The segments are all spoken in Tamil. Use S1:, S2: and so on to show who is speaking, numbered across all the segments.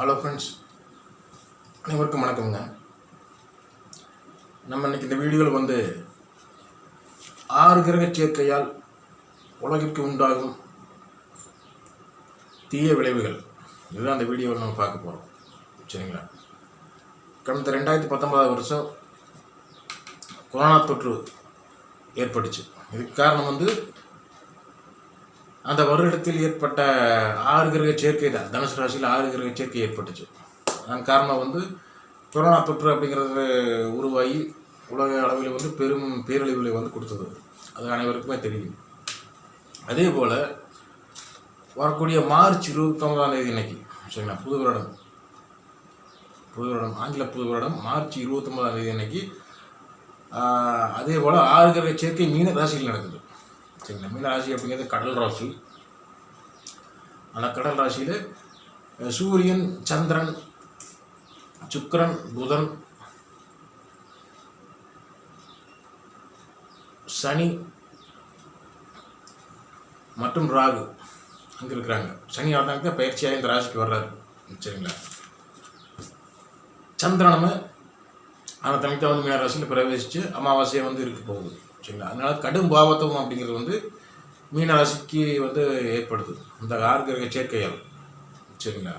S1: ஹலோ ஃப்ரெண்ட்ஸ் அனைவருக்கும் வணக்கம்ங்க. நம்ம இன்னைக்கு இந்த வீடியோவில் வந்து ஆறு கிரக சேர்க்கையால் உலகிற்கு உண்டாகும் தீய விளைவுகள். இதுதான் அந்த வீடியோவில் நம்ம பார்க்க போகிறோம் சரிங்களா? கடந்த ரெண்டாயிரத்தி பத்தொன்பதாவது வருஷம் கொரோனா தொற்று ஏற்பட்டுச்சு. இதுக்கு காரணம் வந்து அந்த வருடத்தில் ஏற்பட்ட ஆறு கிரக சேர்க்கை தான். தனுசு ராசியில் ஆறு கிரக சேர்க்கை ஏற்பட்டுச்சு. அதன் காரணம் வந்து கொரோனா தொற்று அப்படிங்கிறது உருவாகி உலக அளவில் வந்து பெரும் பேரழிவுகளை வந்து கொடுத்தது. அது அனைவருக்குமே தெரியும். அதே போல் வரக்கூடிய மார்ச் இருபத்தொன்பதாம் தேதி இன்னைக்கு சரிங்களா? புது வருடம். புது வருடம் ஆங்கில புது வருடம் மார்ச் இருபத்தொன்பதாம் தேதி இன்னைக்கு அதே போல் ஆறு கிரக சேர்க்கை மீன ராசியில் நடக்குது. சரிங்களா மீன ராசி அப்படிங்கிறது கடல் ராசி. ஆனால் கடல் ராசியில் சூரியன் சந்திரன் சுக்கரன் புதன் சனி மற்றும் ராகு அங்கே இருக்கிறாங்க. சனி ஆட்டாங்க பயிற்சியாக இந்த ராசிக்கு வர்றாரு. சரிங்களா? சந்திரனமே அந்த தனித்த வந்து மீனராசியில் பிரவேசித்து அமாவாசையை வந்து இருக்க போகுது. சரிங்களா அதனால் கடும் பாவத்துவம் அப்படிங்கிறது வந்து மீனராசிக்கு வந்து ஏற்படுது. இந்த ஆர்கிரக சேர்க்கையால் சரிங்களா?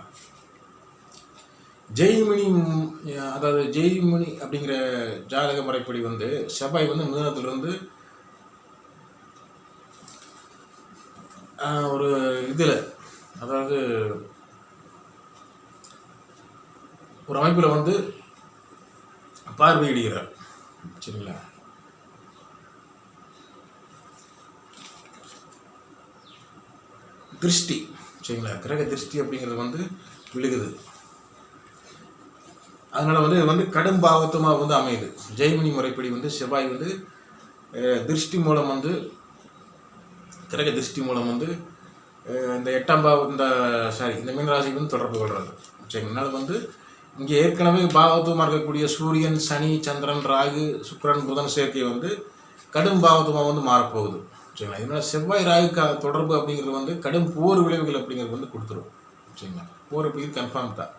S1: ஜெய்மினி அதாவது ஜெய்மினி அப்படிங்கிற ஜாதக முறைப்படி வந்து செவ்வாய் வந்து மிதனத்திலிருந்து ஒரு இதில் அதாவது ஒரு அமைப்பில் வந்து பார்வையிடுகிறார் சரிங்களா? திருஷ்டி. சரிங்களா? கிரக திருஷ்டி அப்படிங்கிறது வந்து விழுகுது. அதனால் வந்து வந்து கடும் பாவத்தமாக வந்து அமையுது. ஜெய்மினி முறைப்படி வந்து செவ்வாய் வந்து திருஷ்டி மூலம் வந்து கிரக திருஷ்டி மூலம் வந்து இந்த எட்டாம் பாவம் இந்த சாரி இந்த மீனராசி வந்து தொடர்பு கொள்கிறது சரிங்களா? அதனால் வந்து இங்கே ஏற்கனவே பாவத்துவமாக இருக்கக்கூடிய சூரியன் சனி சந்திரன் ராகு சுக்கரன் புதன் சேர்க்கை வந்து கடும் பாவத்துவமாக வந்து மாறப்போகுது. சரிங்களா இதனால் செவ்வாய் ராகுக்கு தொடர்பு அப்படிங்கிறது வந்து கடும் போர் விளைவுகள் அப்படிங்கிறது வந்து கொடுத்துரும். சரிங்களா போர் அப்படிங்கிறது கன்ஃபார்ம் தான்.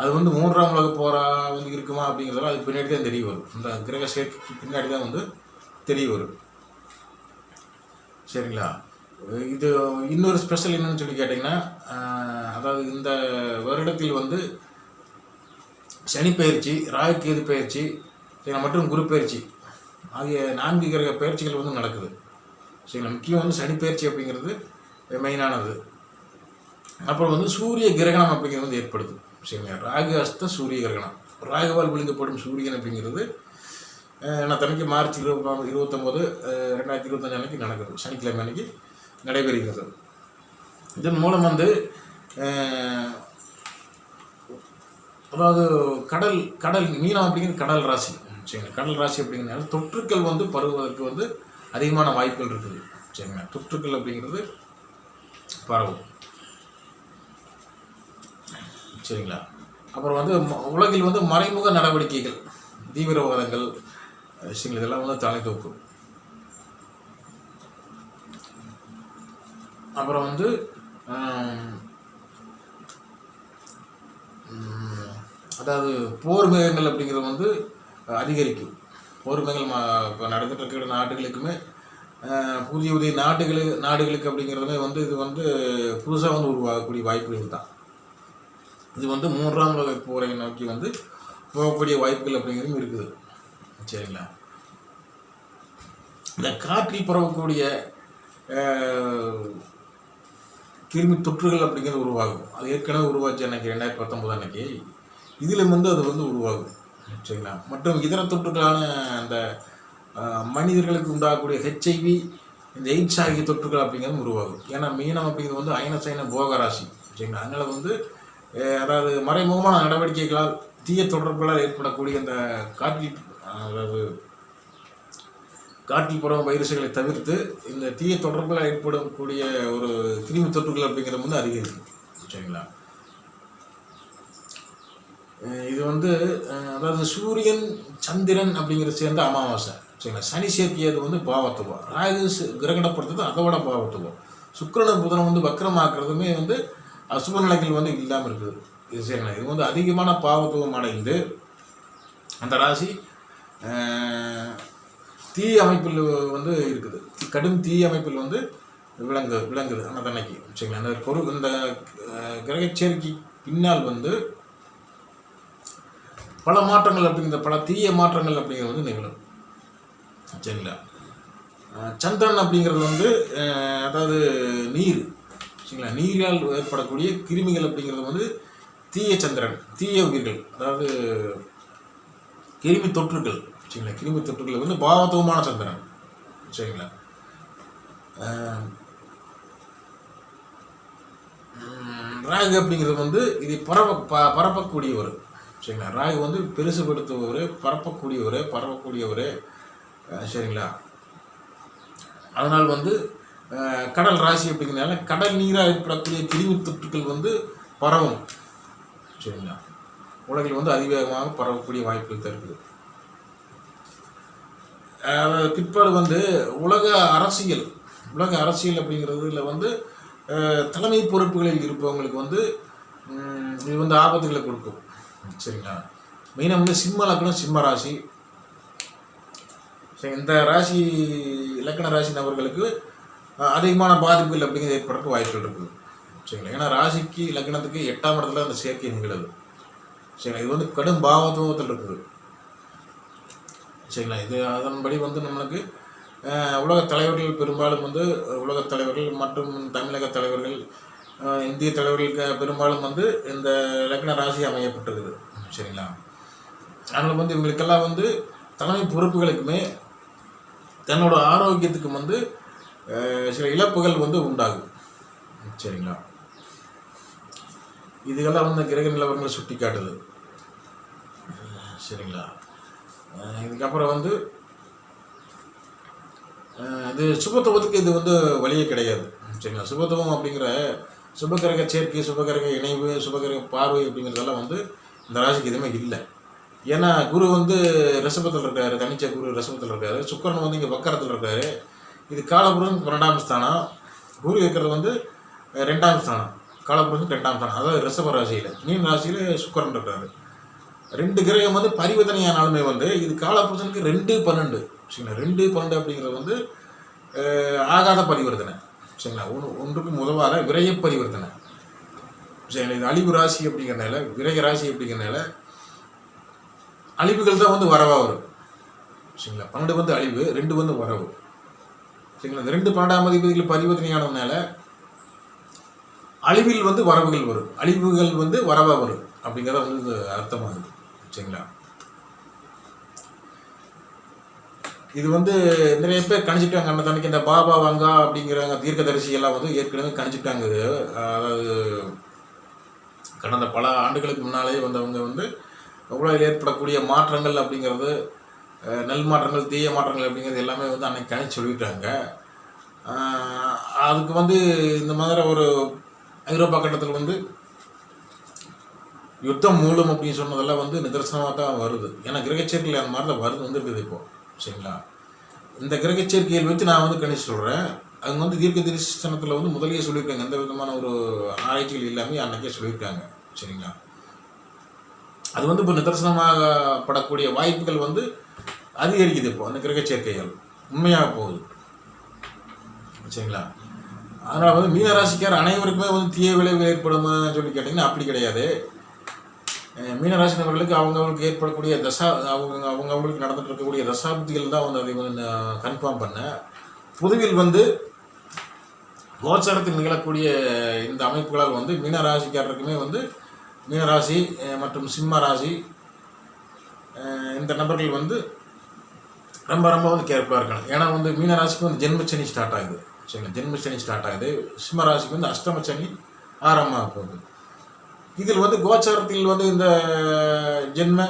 S1: அது வந்து மூன்றாம் உலக போரா வந்து இருக்குமா அப்படிங்கிறதெல்லாம் அது பின்னாடி தான் தெரிய வரும். இந்த கிரக சேர்க்கைக்கு பின்னாடி தான் வந்து தெரிய வரும். சரிங்களா? இது இன்னொரு ஸ்பெஷல் என்னன்னு சொல்லி கேட்டிங்கன்னா அதாவது இந்த வருடத்தில் வந்து சனி பயிற்சி ராகு கேது பயிற்சி மற்றும் குரு பயிற்சி ஆகிய நான்கு கிரக பயிற்சிகள் வந்து நடக்குது. சரிங்களா முக்கியம் வந்து சனிப்பெயர்ச்சி அப்படிங்கிறது மெயினானது அப்புறம் வந்து சூரிய கிரகணம் அப்படிங்கிறது வந்து ஏற்படுது. சரிங்களா? ராகு அஸ்த சூரிய கிரகணம். ராகுவால் விழுங்கப்படும் சூரியன் அப்படிங்கிறது நான் தனிக்கு மார்ச் இருபத்தி இருபத்தொம்போது ரெண்டாயிரத்தி இருபத்தஞ்சு அன்னைக்கு நடக்குது. சனிக்கிழமை அன்னைக்கு நடைபெறுகிறது. இதன் மூலம் வந்து அதாவது கடல் கடல் மீனம் அப்படிங்கிறது கடல் ராசி. சரிங்களா? கடல் ராசி அப்படிங்கிறதுனால தொற்றுக்கள் வந்து பருவதற்கு வந்து அதிகமான வாய்ப்புகள் இருக்குது. சரிங்களா? தொற்றுக்கள் அப்படிங்கிறது பரவும். சரிங்களா? அப்புறம் வந்து உலகில் வந்து மறைமுக நடவடிக்கைகள் தீவிரவாதங்கள் விஷயங்கள் இதெல்லாம் வந்து தலை தூக்கும் அப்புறம் வந்து அதாவது போர் மேகங்கள் அப்படிங்கிறது வந்து அதிகரிக்கும். போர் இப்போ நடந்துட்டு இருக்கிற நாடுகளுக்குமே புதிய புதிய நாடுகளுக்கு நாடுகளுக்கு அப்படிங்கிறதுமே வந்து இது வந்து புதுசாக வந்து உருவாகக்கூடிய வாய்ப்புகள் தான். இது வந்து மூன்றாம் உலக போரை நோக்கி வந்து போகக்கூடிய வாய்ப்புகள் அப்படிங்கிறதும் இருக்குது. சரிங்களா? இந்த காற்றில் பரவக்கூடிய கிருமி தொற்றுகள் அப்படிங்கிறது உருவாகும். அது ஏற்கனவே உருவாச்சு அன்னைக்கு ரெண்டாயிரத்தி பத்தொம்போது அன்னைக்கு. இதில் வந்து அது வந்து உருவாகும். சரிங்களா? மற்றும் இதர தொற்றுகளான அந்த மனிதர்களுக்கு உண்டாகக்கூடிய ஹெச்ஐவி இந்த எய்ட்ஸ் ஆகிய தொற்றுகள் அப்படிங்கிறது உருவாகும். ஏன்னா மீனம் அப்படிங்கிறது வந்து அயன சைன சரிங்களா? அதனால் வந்து அதாவது மறைமுகமான நடவடிக்கைகளால் தீய தொடர்புகளால் ஏற்படக்கூடிய அந்த காற்றில் அதாவது காற்றில் பரவும் வைரசுகளை தவிர்த்து இந்த தீய தொடர்புகளால் ஏற்படக்கூடிய ஒரு கிருமி தொற்றுகள் அப்படிங்கிறது வந்து அதிகரிக்கும். சரிங்களா? இது வந்து அதாவது சூரியன் சந்திரன் அப்படிங்கிறது சேர்ந்த அமாவாசை. சரிங்களா? சனி சேர்த்தியது வந்து பாவத்துவம். ராகு கிரகணப்படுத்துறது அதை விட பாவத்துவம். சுக்கிரனும் புதனம் வந்து வக்கரமாக்குறதுமே வந்து அசுப நிலைகள் வந்து இல்லாமல் இருக்குது. இது சரிங்களா? இது வந்து அதிகமான பாவத்துவம் அடைந்து அந்த ராசி தீ அமைப்பில் வந்து இருக்குது. கடும் தீ அமைப்பில் வந்து விளங்கு விளங்குது. அந்த தன்னைக்கு சரிங்களா? அந்த பொரு இந்த கிரகச்சேர்க்கை பின்னால் வந்து பல மாற்றங்கள் அப்படிங்கிற பல தீய மாற்றங்கள் அப்படிங்கிறது வந்து நிகழும். சரிங்களா? சந்திரன் அப்படிங்கிறது வந்து அதாவது நீர். சரிங்களா? நீரால் ஏற்படக்கூடிய கிருமிகள் அப்படிங்கிறது வந்து தீய சந்திரன் தீய உயிர்கள். அதாவது கிருமி தொற்றுகள். சரிங்களா? கிருமி தொற்றுகள் வந்து பாவத்துவமான சந்திரன். சரிங்களா? ராகு அப்படிங்கிறது வந்து இது பரவ ப பரப்பக்கூடியவர். சரிங்களா? ராகு வந்து பெருசுபடுத்துபவர் பரப்பக்கூடியவர் பரவக்கூடியவர் சரிங்களா? அதனால் வந்து கடல் ராசி அப்படிங்கிறதுனால கடல் நீராக ஏற்படக்கூடிய கிருமி தொற்றுக்கள் வந்து பரவும். சரிங்களா? உலகில் வந்து அதிவேகமாக பரவக்கூடிய வாய்ப்புகள் தருக்குது பிற்பாடு வந்து உலக அரசியல் உலக அரசியல் அப்படிங்கிறதுல வந்து தலைமை பொறுப்புகளில் இருப்பவங்களுக்கு வந்து இது வந்து ஆபத்துகளை கொடுக்கும். சரிங்களா? மெயினாக வந்து சிம்ம லக்னம் சிம்ம ராசி. சரி இந்த ராசி இலக்கண ராசி நபர்களுக்கு அதிகமான பாதிப்புகள் அப்படிங்கிறது ஏற்படுறதுக்கு வாய்ப்புகள் இருக்குது. சரிங்களா? ஏன்னா ராசிக்கு லக்னத்துக்கு எட்டாம் இடத்துல அந்த சேர்க்கை நிகழுது. சரிங்களா? இது வந்து கடும் பாவத்துவத்தில் இருக்குது. சரிங்களா? இது அதன்படி வந்து நம்மளுக்கு உலகத் தலைவர்கள் பெரும்பாலும் வந்து உலகத் தலைவர்கள் மற்றும் தமிழக தலைவர்கள் இந்திய தலைவர்களுக்கு பெரும்பாலும் வந்து இந்த லக்ன ராசி அமையப்பட்டிருக்குது. சரிங்களா? அதனால் வந்து இவங்களுக்கெல்லாம் வந்து தலைமை பொறுப்புகளுக்குமே தன்னோட ஆரோக்கியத்துக்கும் வந்து சில இழப்புகள் வந்து உண்டாகும் சரிங்களா? இதுக்கெல்லாம் வந்து கிரக நிலவரங்களை சுட்டி காட்டுது சரிங்களா இதுக்கப்புறம் வந்து இது சுபத்துவத்துக்கு இது வந்து வழியே கிடையாது. சரிங்களா? சுபத்துவம் அப்படிங்கிற சுபகிரக சேர்க்கை சுபகிரக இணைவு சுபகிரக பார்வை அப்படிங்கிறதெல்லாம் வந்து இந்த ராசிக்கு எதுவுமே இல்லை. ஏன்னா குரு வந்து ரிஷபத்தில் இருக்காரு தனிச்ச குரு ரிஷபத்தில் இருக்காரு சுக்கரன் வந்து இங்கே வக்கரத்தில் இருக்காரு. இது காலபுரம் பன்னெண்டாம் ஸ்தானம் குரு இருக்கிறது வந்து ரெண்டாம் ஸ்தானம். காலபுரத்துக்கு ரெண்டாம் ஸ்தானம். அதாவது ரிஷப ராசியில் மீன் ராசியில் சுக்கரன் இருக்காரு. ரெண்டு கிரகம் வந்து பரிவர்த்தனையானாலுமே வந்து இது காலபுருஷனுக்கு ரெண்டு பன்னெண்டு. சரிங்களா? ரெண்டு பன்னெண்டு அப்படிங்கிறது வந்து ஆகாத பரிவர்த்தனை. சரிங்களா? ஒன்று ஒன்றுக்கு முதலாக விரைய பரிவர்த்தனை. சரிங்களா? இது அழிவு ராசி அப்படிங்கிறனால விரய ராசி அப்படிங்கிறனால அழிவுகள் தான் வந்து வரவா வரும். சரிங்களா? பன்னெண்டு வந்து அழிவு ரெண்டு வந்து வரவு. சரிங்களா? இந்த ரெண்டு பன்னெண்டாம் அதிபதிகள் பரிவர்த்தனையானதுனால அழிவில் வந்து வரவுகள் வரும். அழிவுகள் வந்து வரவா வரும். அப்படிங்கிறத வந்து அர்த்தமாகுது. சரிங்களா? இது வந்து நிறைய பேர் கணிச்சிட்டாங்க. அந்த தனக்கு இந்த பாபா வங்கா அப்படிங்கிறவங்க தீர்க்கதரிசி எல்லாம் வந்து ஏற்கனவே கணிச்சிட்டாங்க. இது அதாவது கடந்த பல ஆண்டுகளுக்கு முன்னாலே வந்தவங்க வந்து உலகில் ஏற்படக்கூடிய மாற்றங்கள் அப்படிங்கிறது நெல் மாற்றங்கள் தீய மாற்றங்கள் அப்படிங்கிறது எல்லாமே வந்து அன்னைக்கு கணிச்சு சொல்லிட்டாங்க. அதுக்கு வந்து இந்த மாதிரி ஒரு ஐரோப்பா கட்டத்தில் வந்து யுத்தம் மூலம் அப்படின்னு சொன்னதெல்லாம் வந்து நிதர்சனமாக தான் வருது. ஏன்னா கிரகச்சேரியில் அந்த மாதிரி தான் வருது வந்துருக்குது இப்போது சரிங்களா? இந்த கிரகச்சேர்க்கையில் வச்சு நான் வந்து கணிச்சு சொல்கிறேன் அங்கே வந்து தீர்க்க தரிசனத்தில் வந்து முதலியே சொல்லியிருக்காங்க. எந்த விதமான ஒரு ஆராய்ச்சிகள் இல்லாமல் அன்றைக்கே சொல்லியிருக்காங்க. சரிங்களா? அது வந்து இப்போ நிதர்சனமாகப்படக்கூடிய வாய்ப்புகள் வந்து அதிகரிக்குது இப்போ அந்த கிரகச்சேர்க்கைகள் உண்மையாக போகுது. சரிங்களா? அதனால் வந்து மீனராசிக்கார் அனைவருக்குமே வந்து தீய விளைவு ஏற்படும் சொல்லி கேட்டிங்கன்னா அப்படி கிடையாது. மீனராசி நபர்களுக்கு அவங்கவுங்களுக்கு ஏற்படக்கூடிய தசா அவங்க அவங்க அவங்களுக்கு நடந்துட்டு இருக்கக்கூடிய தசாப்திகள் தான் வந்து அதை வந்து கன்ஃபார்ம் பண்ணேன். பொதுவில் வந்து கோச்சாரத்தில் நிகழக்கூடிய இந்த அமைப்புகளால் வந்து மீனராசிக்காரருக்குமே வந்து மீனராசி மற்றும் சிம்ம ராசி இந்த நபர்கள் வந்து ரொம்ப ரொம்ப வந்து கேர்ஃபுல்லாக இருக்கணும். ஏன்னா வந்து மீனராசிக்கு வந்து ஜென்மச்சனி ஸ்டார்ட் ஆகுது. சரிங்களா? ஜென்மச்சனி ஸ்டார்ட் ஆகுது. சிம்ம ராசிக்கு வந்து அஷ்டமச்சனி ஆரம்பமாக போகுது. இதில் வந்து கோச்சாரத்தில் வந்து இந்த ஜென்ம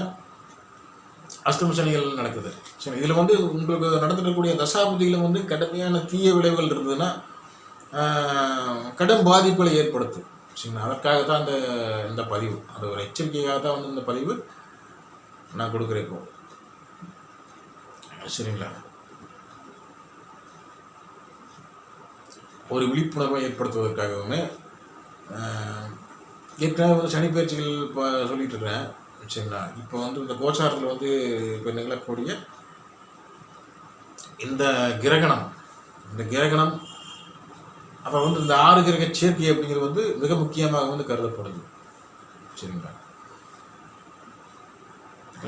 S1: அஷ்டம சனிகள் நடக்குது. சரி இதில் வந்து உங்களுக்கு நடந்துட்டு தசாபதியில் வந்து கடுமையான தீய விளைவுகள் இருந்ததுன்னா கடும் பாதிப்புகளை ஏற்படுத்தும். சரிங்களா அதற்காக தான் இந்த இந்த பதிவு. அது ஒரு எச்சரிக்கையாக தான் வந்து இந்த பதிவு நான் கொடுக்குறேன் இப்போ. சரிங்களா? ஒரு விழிப்புணர்வை ஏற்படுத்துவதற்காகவுமே ஏற்கனவே வந்து சனி பயிற்சிகள் இப்போ சொல்லிட்டு இருக்கிறேன் சரிங்களா? இப்போ வந்து இந்த கோச்சாரத்தில் வந்து இப்போ நிகழக்கூடிய இந்த கிரகணம் இந்த கிரகணம் அப்புறம் வந்து இந்த ஆறு கிரக சேர்க்கை அப்படிங்கிறது வந்து மிக முக்கியமாக வந்து கருதப்படுது. சரிங்களா?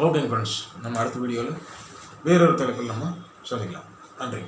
S1: ஓகேங்க ஃப்ரெண்ட்ஸ் நம்ம அடுத்த வீடியோவில் வேறொரு தலைப்பில் நம்ம சந்திக்கலாம். நன்றி.